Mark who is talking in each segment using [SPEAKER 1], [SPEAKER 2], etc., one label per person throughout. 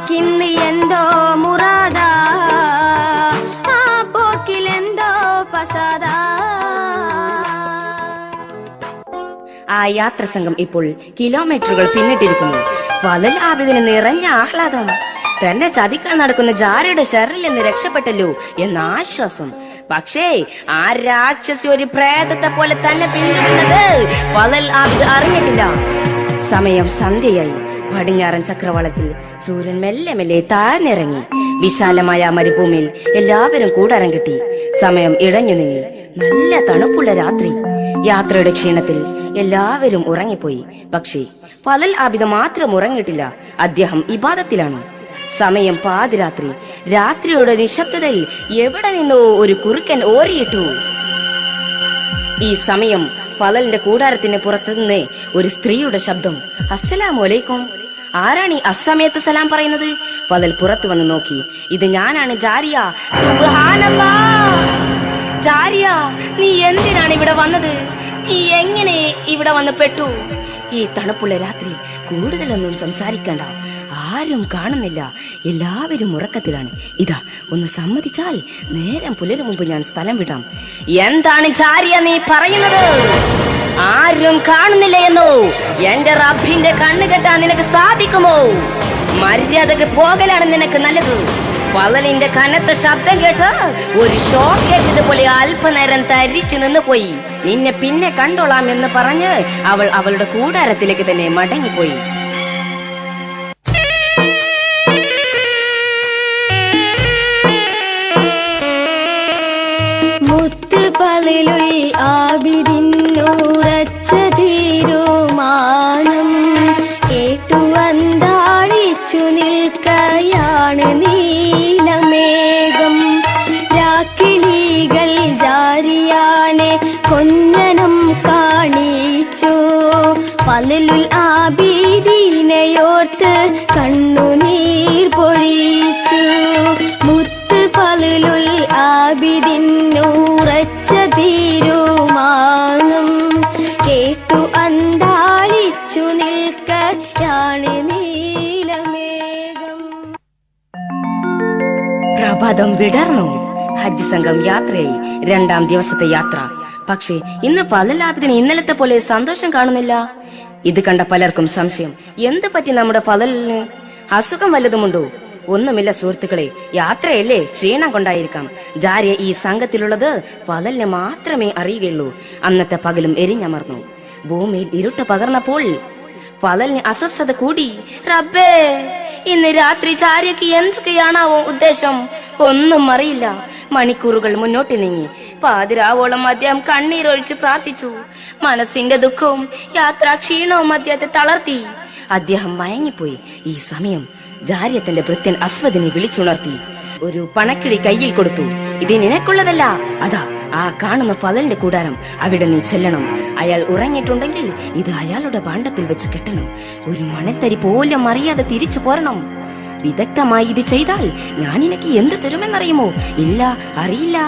[SPEAKER 1] അവൾക്കിന്ന് എന്തോ മുറാദ. ആ പോക്കിലെന്തോ പസാദ
[SPEAKER 2] ആ യാത്ര സംഘം ഇപ്പോൾ കിലോമീറ്ററുകൾ പിന്നിട്ടിരിക്കുന്നു. വലൽ ആബിദിന് നിറഞ്ഞ ആഹ്ലാദം. തന്നെ ചതിക്കാൻ നടക്കുന്ന ജാരയുടെ ഷെറിൽ നിന്ന് രക്ഷപ്പെട്ടല്ലോ എന്ന ആശ്വാസം. പക്ഷേ ആ രാക്ഷസി ഒരു പ്രേതത്തെ പോലെ തന്നെ പിന്തുടരുന്നത് വലൽ ആബിദ് അറിഞ്ഞിട്ടില്ല. സമയം സന്ധ്യയായി. പടിഞ്ഞാറൻ ചക്രവാളത്തിൽ സൂര്യൻ മെല്ലെ മെല്ലെ താഴ്ന്നിറങ്ങി. വിശാലമായ മരുഭൂമിയിൽ എല്ലാവരും കൂടാരം കിട്ടി. സമയം ഇഴഞ്ഞു നീങ്ങി. നല്ല തണുപ്പുള്ള രാത്രി. യാത്രയുടെ ക്ഷീണത്തിൽ എല്ലാവരും ഉറങ്ങിപ്പോയി. പക്ഷേ ഫലൽ ആബിദ മാത്രം ഉറങ്ങിയിട്ടില്ല. അദ്ദേഹം ഇബാദത്തിലാണ്. സമയം പാതിരാത്രി. രാത്രിയുടെ നിശബ്ദതയിൽ എവിടെ നിന്നോ ഒരു കുറുക്കൻ ഓരിയിട്ടു. ഈ സമയം ഫലലിന്റെ കൂടാരത്തിന് പുറത്തുനിന്ന് ഒരു സ്ത്രീയുടെ ശബ്ദം. അസ്സലാമു അലൈക്കും ആരാണ് ഈ അസമയത്ത് സലാം പറയുന്നത്? ഫലൽ പുറത്തു വന്ന് നോക്കി. ഇത് ഞാനാണ് ജാരിയ. ജാരിയ നീ എന്തിനാണ് ഇവിടെ വന്നത്? നീ എങ്ങനെ ഇവിടെ വന്ന് പെട്ടു? ഈ തണുപ്പുള്ള രാത്രി കൂടുതലൊന്നും സംസാരിക്കണ്ട. ആരും കാണുന്നില്ല. എല്ലാവരും ഉറക്കത്തിലാണ്. ഇതാ ഒന്ന് സമ്മതിച്ചാൽ നേരം പുലരും മുമ്പ് ഞാൻ സ്ഥലം വിടാം. എന്താണ് ചാരിയ നീ പറയുന്നത്? ആരും കാണുന്നില്ല എന്നോ എന്റെ റബ്ബിന്റെ കണ്ണ് കെട്ടാൻ നിനക്ക് സാധിക്കുമോ? മര്യാദയ്ക്ക് പോകലാണ് നിനക്ക് നല്ലത്. പള്ളലിന്റെ കനത്ത ശബ്ദം കേട്ട് ഒരു ഷോക്ക് ഏറ്റതുപോലെ അല്പനേരം തരിച്ചു നിന്ന് പോയി നിന്നെ പിന്നെ കണ്ടോളാം എന്ന് പറഞ്ഞ് അവൾ അവളുടെ കൂടാരത്തിലേക്ക് തന്നെ മടങ്ങിപ്പോയി.
[SPEAKER 1] ആബിദിൻ നീലമേഘം.
[SPEAKER 2] പ്രഭാതം വിടർന്നു. ഹജ്ജ് സംഘം യാത്രയായി. രണ്ടാം ദിവസത്തെ യാത്ര. പക്ഷേ ഇന്ന് പല ലാഭത്തിന് ഇന്നലത്തെ പോലെ സന്തോഷം കാണുന്നില്ല. ഇത് കണ്ട പലർക്കും സംശയം. എന്ത് പറ്റി നമ്മുടെ ഫലലിന് അസുഖം വല്ലതുമുണ്ടോ ഒന്നുമില്ല സുഹൃത്തുക്കളെ യാത്രയല്ലേ ക്ഷീണം കൊണ്ടായിരിക്കാം. ജാരിയ ഈ സംഘത്തിലുള്ളത് ഫലലിനെ മാത്രമേ അറിയുകയുള്ളൂ. അന്നത്തെ പകലും എരിഞ്ഞമർന്നു. ഭൂമിയിൽ ഇരുട്ട് പകർന്നപ്പോൾ ഫലലിന് അസ്വസ്ഥത കൂടി. റബ്ബേ ഇന്ന് രാത്രി ജാരിയക്ക് എന്തൊക്കെയാണാവോ ഉദ്ദേശം? ഒന്നും അറിയില്ല. മണിക്കൂറുകൾ മുന്നോട്ട് നീങ്ങി. പാതിരാവോളം അദ്ദേഹം കണ്ണീരൊഴിച്ച് പ്രാർത്ഥിച്ചു. മനസ്സിന്റെ ദുഃഖവും യാത്രാ ക്ഷീണവും അദ്ദേഹത്തെ തളർത്തി. അദ്ദേഹം മയങ്ങിപ്പോയി. ഈ സമയം ജാര്യത്തിന്റെ ഭൃത്യൻ അസ്വദിനെ വിളിച്ചുണർത്തി. ഒരു പണക്കിളി കയ്യിൽ കൊടുത്തു. ഇത് നിനക്കുള്ളതല്ല. അതാ ആ കാണുന്ന ഫലന്റെ കൂടാരം. അവിടെ നീ ചെല്ലണം. അയാൾ ഉറങ്ങിയിട്ടുണ്ടെങ്കിൽ ഇത് അയാളുടെ പാണ്ഡത്തിൽ വെച്ച് കെട്ടണം. ഒരു മണൽത്തരി പോലും അറിയാതെ തിരിച്ചു പോരണം. വിദഗ്ധമായി ഇത് ചെയ്താൽ ഞാൻ നിനക്ക് എന്ത് തരുമെന്നറിയുമോ? ഇല്ല അറിയില്ല.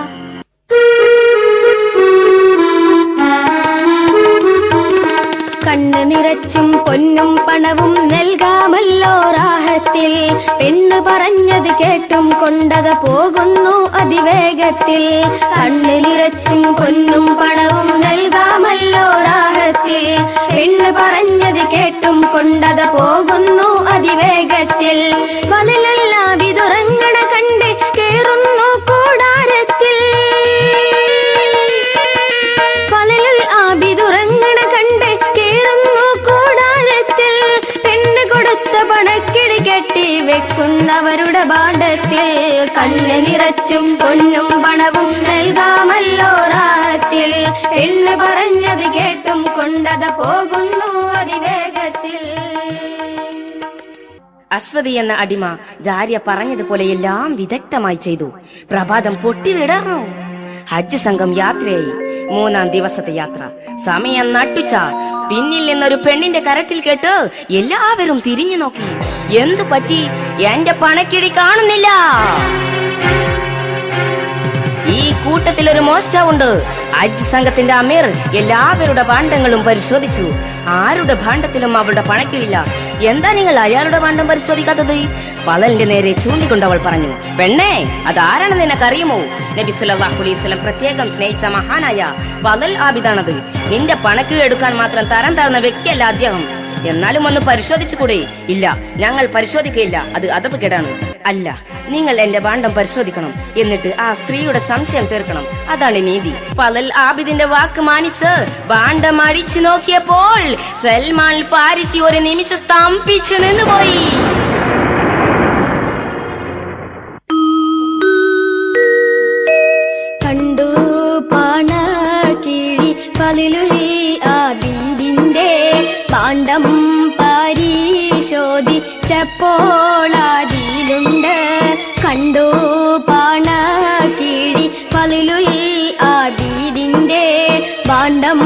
[SPEAKER 1] കണ്ണ് നിറച്ചും പൊന്നും പണവും നൽകാമല്ലോ റാഹത്തിൽ. പെണ്ണ് പറഞ്ഞത് കേട്ടും കൊണ്ടത് പോകുന്നു അതിവേഗത്തിൽ. കണ്ണ് നിറച്ചും പൊന്നും പണവും നൽകാമല്ലോ റാഹത്തിൽ. പെണ്ണ് പറഞ്ഞത് കേട്ടും കൊണ്ടത് പോകുന്നു അതിവേഗത്തിൽ വലലല്ലാവിതുറങ്ങണ കണ്ട് കേറുന്നു കൂടാരത്തിൽ. കൂടാരത്തിൽ. പെണ്ണ് കൊടുത്ത കെട്ടി വെക്കുന്നവരുടെ പാഠത്തിൽ. കണ്ണ് നിറച്ചും പൊന്നും പണവും നൽകാമല്ലോ റാഹത്തിൽ. പെണ്ണ് പറഞ്ഞത് കേട്ടും കൊണ്ടത് പോകുന്നു അതിവേഗത്തിൽ
[SPEAKER 2] അസ്വതി എന്ന അടിമ ജാര്യ പറഞ്ഞതുപോലെ എല്ലാം വിദഗ്ധമായി ചെയ്തു. പ്രഭാതം പൊട്ടിവിടർന്നു. ഹജ്ജ് സംഘം യാത്രയായി. മൂന്നാം ദിവസത്തെ യാത്ര. സമയം നട്ടുച്ച. പിന്നിൽ നിന്നൊരു പെണ്ണിന്റെ കരച്ചിൽ കേട്ട് എല്ലാവരും തിരിഞ്ഞു നോക്കി. എന്തു പറ്റി? എന്റെ പണക്കിടി കാണുന്നില്ല. ഈ കൂട്ടത്തിൽ ഒരു മോഷ്ടാവുണ്ട്. അജ് സംഘത്തിന്റെ അമീർ എല്ലാവരുടെ ഭാണ്ഡങ്ങളും പരിശോധിച്ചു. ആരുടെ ഭാണ്ഡത്തിലും അവളുടെ പണക്കില്ല എന്താ നിങ്ങൾ അയാളുടെ ഭാണ്ഡം പരിശോധിക്കാത്തത്? വളലിന്റെ നേരെ ചൂണ്ടിക്കൊണ്ട് അവൾ പറഞ്ഞു പെണ്ണേ അതാരാണെന്ന് നിനക്കറിയുമോ? നബി സല്ലല്ലാഹു അലൈഹി വസല്ലം പ്രത്യേകം സ്നേഹിച്ച മഹാനായ പലൽ ആബിദാണത്. നിന്റെ പണക്കിഴ എടുക്കാൻ മാത്രം തരം താഴ്ന്ന വ്യക്തിയല്ല അദ്ദേഹം. എന്നാലും ഒന്ന് പരിശോധിച്ചുകൂടെ? ഇല്ല ഞങ്ങൾ പരിശോധിക്കയില്ല. അത് അതപ്പ് കേടാണ് അല്ല നിങ്ങൾ എന്റെ ഭാണ്ഡം പരിശോധിക്കണം. എന്നിട്ട് ആ സ്ത്രീയുടെ സംശയം തീർക്കണം. അതാണ് നീതി. പലൽ ആബിദിന്റെ വാക്ക് മാനിച്ച് ഭാണ്ഡം അടിച്ചു നോക്കിയപ്പോൾ സൽമാൻ ഫാരിസി ഒരു നിമിഷം സ്തംഭിച്ചു നിന്നുപോയി.
[SPEAKER 1] കണ്ടു പാണ കിഴി കണ്ടു പാണ കിഴി പലിലുലി ആബീദിന്റെ പാണ്ഡം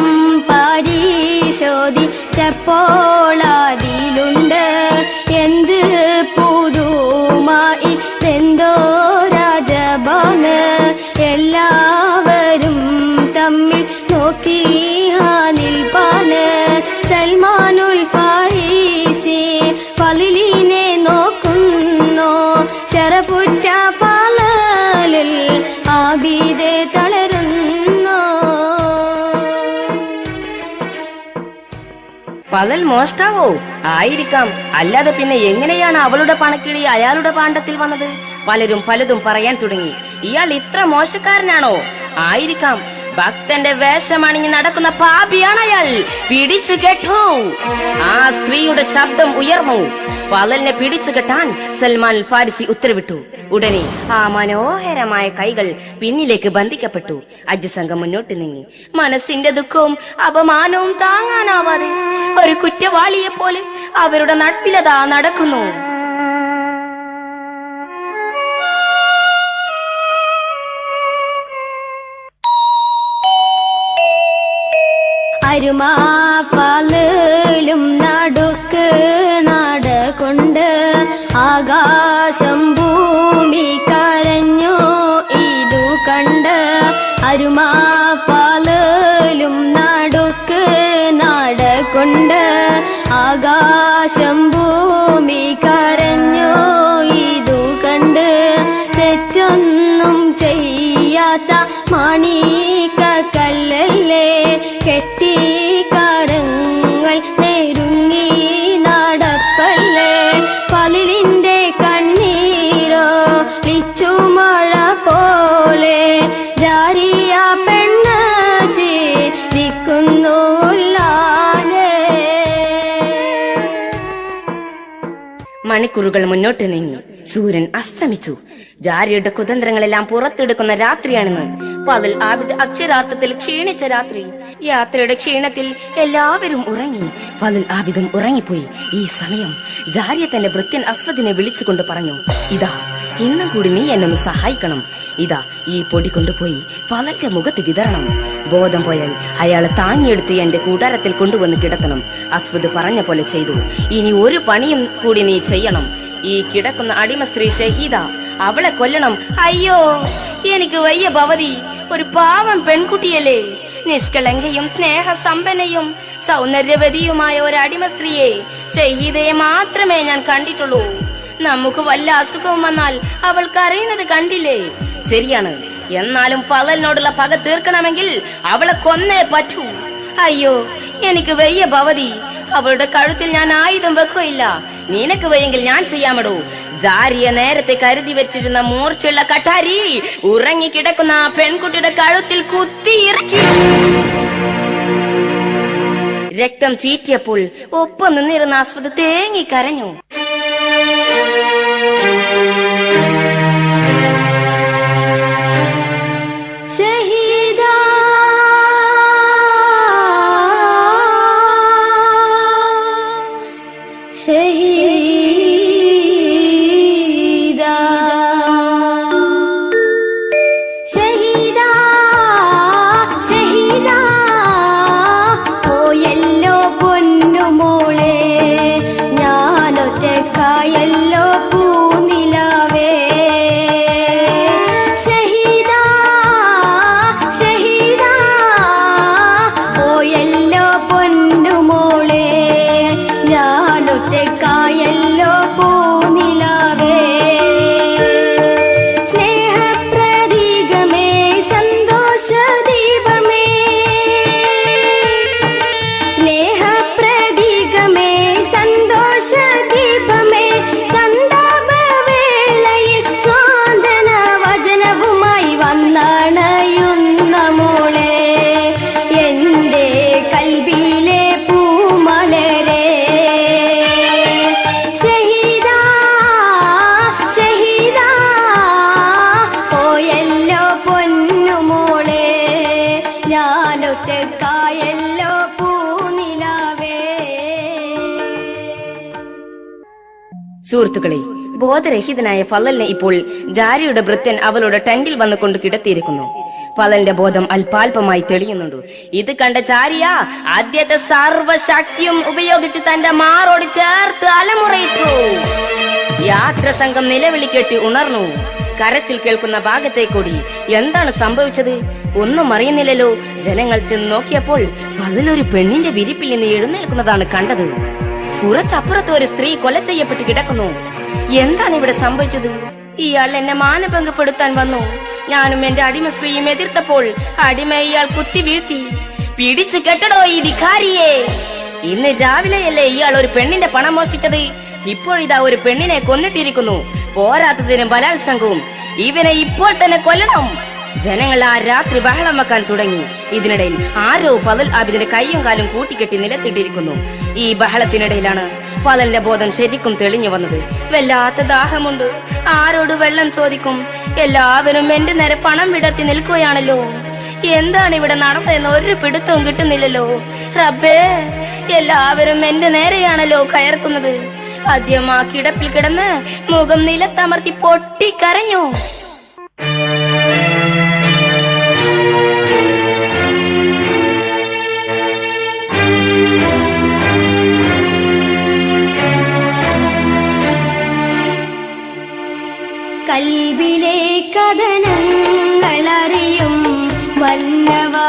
[SPEAKER 1] പരിശോധിച്ചപ്പോളാതിലുണ്ട് പലൽ
[SPEAKER 2] മോഷ്ടാവോ? ആയിരിക്കാം. അല്ലാതെ പിന്നെ എങ്ങനെയാണ് അവളുടെ പണക്കിഴി അയാളുടെ പാണ്ഡത്തിൽ വന്നത്? പലരും പലതും പറയാൻ തുടങ്ങി. ഇയാൾ ഇത്ര മോശക്കാരനാണോ? ആയിരിക്കാം. ഭക്തന്റെ വേഷമണിഞ്ഞ് നടക്കുന്ന പാപിയാണ് അയാൾ. പിടിച്ചു കെട്ടു. ആ സ്ത്രീയുടെ ശബ്ദം ഉയർന്നു. പകലിനെ പിടിച്ചു കെട്ടാൻ സൽമാൻ ഫാരിസി ഉത്തരവിട്ടു. ഉടനെ ആ മനോഹരമായ കൈകൾ പിന്നിലേക്ക് ബന്ധിക്കപ്പെട്ടു. അജ്ജസംഘം മുന്നോട്ട് നീങ്ങി. മനസ്സിന്റെ ദുഃഖവും അപമാനവും താങ്ങാനാവാതെ ഒരു കുറ്റവാളിയെ പോലെ അവരുടെ നട്പിലതാ നടക്കുന്നു.
[SPEAKER 1] അരുമാഫലും നടുക്ക് നടകൊണ്ട് ആകാശം ഭൂമി കരഞ്ഞു ഇതു കണ്ട് അരുമാഫലും
[SPEAKER 2] മണിക്കൂറുകൾ മുന്നോട്ട് നീങ്ങി. സൂര്യൻ അസ്തമിച്ചു. ജാരിയുടെ കുതന്ത്രങ്ങളെല്ലാം പുറത്തെടുക്കുന്ന രാത്രിയാണെന്ന് പകൽ ആബിദ് അക്ഷരാർത്ഥത്തിൽ ക്ഷീണിച്ച രാത്രി. യാത്രയുടെ ക്ഷീണത്തിൽ എല്ലാവരും ഉറങ്ങി. പകൽ ആബിദും ഉറങ്ങിപ്പോയി. ഈ സമയം ജാരിയ തന്റെ ഭൃത്യൻ അസ്വദിനെ വിളിച്ചുകൊണ്ട് പറഞ്ഞു ഇതാ ഇന്നും കൂടി നീ എന്നൊന്ന് സഹായിക്കണം. ഇതാ ഈ പൊടി കൊണ്ടുപോയി പലന്റെ മുഖത്ത് വിതരണം. ബോധം പോയാൽ അയാളെ താങ്ങിയെടുത്ത് എന്റെ കൂടാരത്തിൽ കൊണ്ടുവന്ന് കിടത്തണം. അസ്വദ് പറഞ്ഞ പോലെ ചെയ്തു. ഇനി ഒരു പണിയും കൂടി നീ ചെയ്യണം. ഈ കിടക്കുന്ന അടിമ സ്ത്രീ ഷഹീദ അവളെ കൊല്ലണം. അയ്യോ എനിക്ക് വയ്യ ഭവതി. ഒരു പാവം പെൺകുട്ടിയല്ലേ. നിഷ്കളങ്കയും സ്നേഹ സ്നേഹസമ്പന്നയും സൗന്ദര്യവതിയുമായ ഒരു അടിമ സ്ത്രീയെ ഷഹീദയെ മാത്രമേ ഞാൻ കണ്ടിട്ടുള്ളൂ. നമുക്ക് വല്ല അസുഖവും വന്നാൽ അവൾ കരയുന്നത് കണ്ടില്ലേ? ശരിയാണ്. എന്നാലും പകലിനോടുള്ള പക തീർക്കണമെങ്കിൽ അവളെ കൊന്നേ പറ്റൂ. അയ്യോ എനിക്ക് വയ്യ ഭവതി. അവളുടെ കഴുത്തിൽ ഞാൻ ആയുധം വെക്കുകയില്ല. നിനക്ക് വയ്യെങ്കിൽ ഞാൻ ചെയ്യാമടോ. ജാരിയെ നേരത്തെ കരുതി വെച്ചിരുന്ന മൂർച്ചയുള്ള കട്ടാരി ഉറങ്ങിക്കിടക്കുന്ന ആ പെൺകുട്ടിയുടെ കഴുത്തിൽ കുത്തി ഇറക്കി. രക്തം ചീറ്റിയപ്പോൾ ഒപ്പം നിന്നിരുന്ന അസ്വത തേങ്ങി കരഞ്ഞു. സുഹൃത്തുക്കളെ ബോധരഹിതനായ ഫലലിനെ ഇപ്പോൾ ജാരിയുടെ ഭൃത്യൻ അവളുടെ ടെന്റിൽ വന്നുകൊണ്ട് കിടത്തിയിരിക്കുന്നു. ഫലലിന്റെ ബോധം അല്പാൽപമായി തെളിയുന്നുണ്ട്. ഇത് കണ്ട ചാരിയ ആദ്യത്തെ സർവശക്തിയും ഉപയോഗിച്ച് തന്റെ മാറോട് ചേർത്ത് അലമുറയിട്ടു. യാത്ര സംഘം നിലവിളി കേട്ട് ഉണർന്നു. കരച്ചിൽ കേൾക്കുന്ന ഭാഗത്തെ കൂടി എന്താണ് സംഭവിച്ചത്? ഒന്നും അറിയുന്നില്ലല്ലോ. ജനങ്ങൾ ചെന്ന് നോക്കിയപ്പോൾ അതിലൊരു പെണ്ണിന്റെ വിരിപ്പിൽ നിന്ന് എഴുന്നേൽക്കുന്നതാണ് കണ്ടത്. കുറച്ചപ്പുറത്ത് ഒരു സ്ത്രീ കൊല ചെയ്യപ്പെട്ട് കിടക്കുന്നു. എന്താണ് ഇവിടെ സംഭവിച്ചത്? ഇയാൾ എന്നെ മാനഭംഗപ്പെടുത്താൻ വന്നു. ഞാനും എന്റെ അടിമ സ്ത്രീയും എതിർത്തപ്പോൾ അടിമ ഇയാൾ കുത്തി വീഴ്ത്തി. പിടിച്ചു കെട്ടടോ ഈ ധിക്കാരിയെ ഇന്ന് രാവിലെയല്ലേ ഇയാൾ ഒരു പെണ്ണിന്റെ പണം മോഷ്ടിച്ചത്? ഇപ്പോഴിതാ ഒരു പെണ്ണിനെ കൊന്നിട്ടിരിക്കുന്നു. പോരാത്തതിന് ബലാത്സംഗവും. ഇവനെ ഇപ്പോൾ തന്നെ കൊല്ലണം. ജനങ്ങൾ ആ രാത്രി ബഹളം വെക്കാൻ തുടങ്ങി. ഇതിനിടയിൽ ആരോ ഫതൽ ആബിദിന്റെ കൈയും കാലും കൂട്ടിക്കെട്ടി നിലത്തിട്ടിരിക്കുന്നു. ഈ ബഹളത്തിനിടയിലാണ് ഫതലിന്റെ ബോധം ശരിക്കും തെളിഞ്ഞു വന്നത്. വല്ലാത്ത ദാഹമുണ്ട്. ആരോട് വെള്ളം ചോദിക്കും? എല്ലാവരും എന്റെ നേരെ പണം വിടത്തി നിൽക്കുകയാണല്ലോ. എന്താണ് ഇവിടെ നടന്നതെന്ന് ഒരു പിടുത്തവും കിട്ടുന്നില്ലല്ലോ. റബ്ബേ എല്ലാവരും എന്റെ നേരെയാണല്ലോ കയർക്കുന്നത്. ആദ്യം ആ കിടപ്പിൽ കിടന്ന് മുഖം നിലത്തമർത്തി പൊട്ടിക്കരഞ്ഞു.
[SPEAKER 1] കൽവിലെ കഥനങ്ങളറിയും വന്നവാ.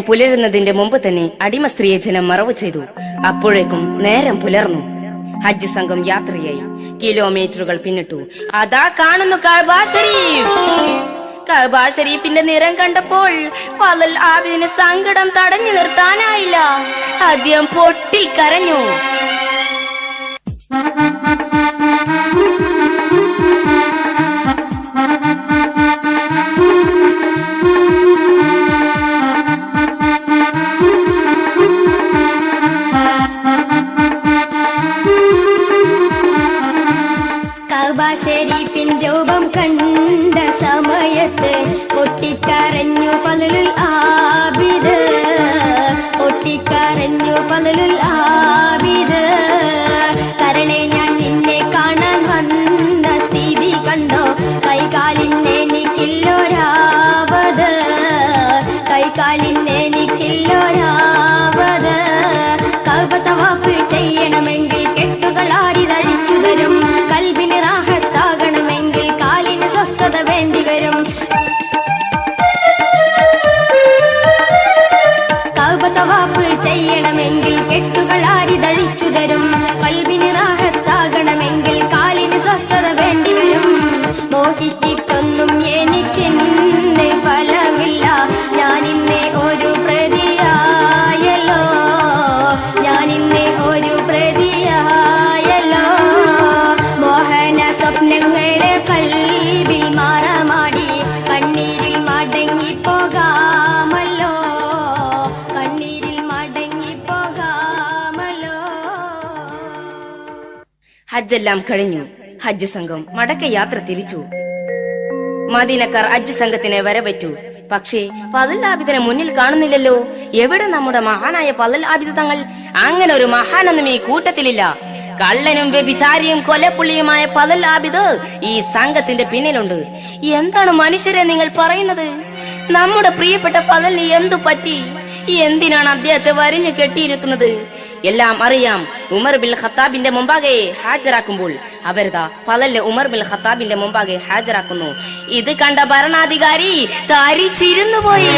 [SPEAKER 2] നേരം പുലരുന്നതിന്റെ മുമ്പ് തന്നെ അടിമ സ്ത്രീയെ ജനം മറവ് ചെയ്തു. അപ്പോഴേക്കും നേരം പുലർന്നു. ഹജ്ജ് സംഘം യാത്രയായി. കിലോമീറ്ററുകൾ പിന്നിട്ടു. അതാ കാണുന്നു കഅബ ശരീഫ് ഷരീഫിന്റെ നിറം കണ്ടപ്പോൾ ഫലൽ ആബിദിന് സങ്കടം തടഞ്ഞു നിർത്താനായില്ല. ആദ്യം പൊട്ടിക്കരഞ്ഞു.
[SPEAKER 1] ചെയ്യണമെങ്കിൽ കെട്ടുകൾ ആരിതഴിച്ചു തരും. കൽവിന് റാഹത്താകണമെങ്കിൽ കാലിന് സ്വസ്ഥത വേണ്ടിവരും മോഹിച്ചിട്ടൊന്നും എനിക്കിന്ന്
[SPEAKER 2] ഹജ്ജെല്ലാം കഴിഞ്ഞു. ഹജ്ജ് സംഘം മടക്ക യാത്ര തിരിച്ചു. മദീനക്കാർ ഹജ്ജ് സംഘത്തിനെ വരവറ്റു. പക്ഷേ പതൽ ആബിദിനെ മുന്നിൽ കാണുന്നില്ലല്ലോ. എവിടെ നമ്മുടെ മഹാനായ പതൽ ആബിദ് തങ്ങൾ? അങ്ങനെ ഒരു മഹാനൊന്നും ഈ കൂട്ടത്തിലില്ല. കള്ളനും വ്യഭിചാരിയും കൊലപ്പുള്ളിയുമായ പതൽ ആബിദ് ഈ സംഘത്തിന്റെ പിന്നിലുണ്ട്. എന്താണ് മനുഷ്യരെ നിങ്ങൾ പറയുന്നത്? നമ്മുടെ പ്രിയപ്പെട്ട പതലിന് എന്തു പറ്റി?
[SPEAKER 1] എന്തിനാണ് അദ്ദേഹത്തെ വരിഞ്ഞു കെട്ടിയിരിക്കുന്നത്? എല്ലാം അറിയാം ഉമർ ബിൽ ഖത്താബിന്റെ മുമ്പാകെ ഹാജരാക്കുമ്പോൾ. അവരതാ പലല്ല ഉമർ ബിൽ ഖത്താബിന്റെ മുമ്പാകെ ഹാജരാക്കുന്നു. ഇത് കണ്ട ഭരണാധികാരി തരിച്ചിരുന്നു പോയി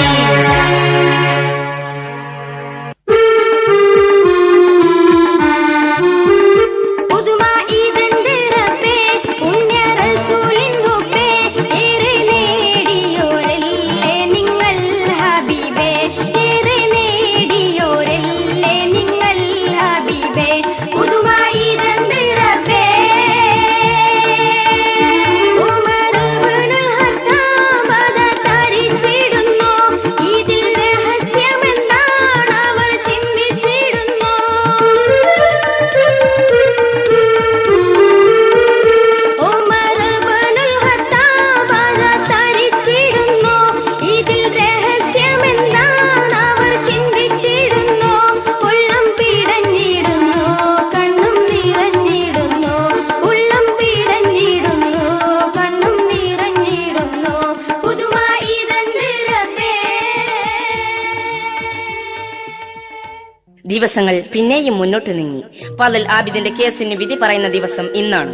[SPEAKER 1] ദിവസങ്ങൾ പിന്നെയും മുന്നോട്ട് നീങ്ങി. ഫലൽ ആബിദിന്റെ കേസിന് വിധി പറയുന്ന ദിവസം ഇന്നാണ്.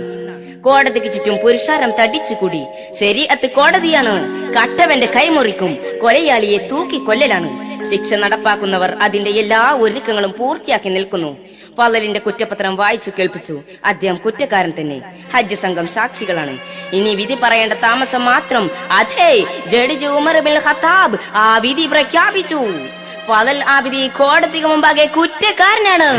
[SPEAKER 1] കോടതിക്ക് ചുറ്റും പുരുഷാരം തടിച്ചുകൂടി ശരീഅത്ത് കോടതിയാണ്. കട്ടവന്റെ കൈമുറിക്കും കൊലയാളിയെ തൂക്കി കൊല്ലലാണ്. ശിക്ഷ നടപ്പാക്കുന്നവർ അതിന്റെ എല്ലാ ഒരുക്കങ്ങളും പൂർത്തിയാക്കി നിൽക്കുന്നു. ഫലലിന്റെ കുറ്റപത്രം വായിച്ചു കേൾപ്പിച്ചു. അദ്ദേഹം കുറ്റക്കാരൻ തന്നെ. ഹജ്ജ് സംഘം സാക്ഷികളാണ്. ഇനി വിധി പറയേണ്ട താമസം മാത്രം. അതെ ജഡ്ജി ഉമർ ബിൻ ഖത്താബ് ആ വിധി പ്രഖ്യാപിച്ചു. ഫലൽ ആബിദി കോടതിക്ക് മുമ്പാകെ കുറ്റക്കാരനാണ്.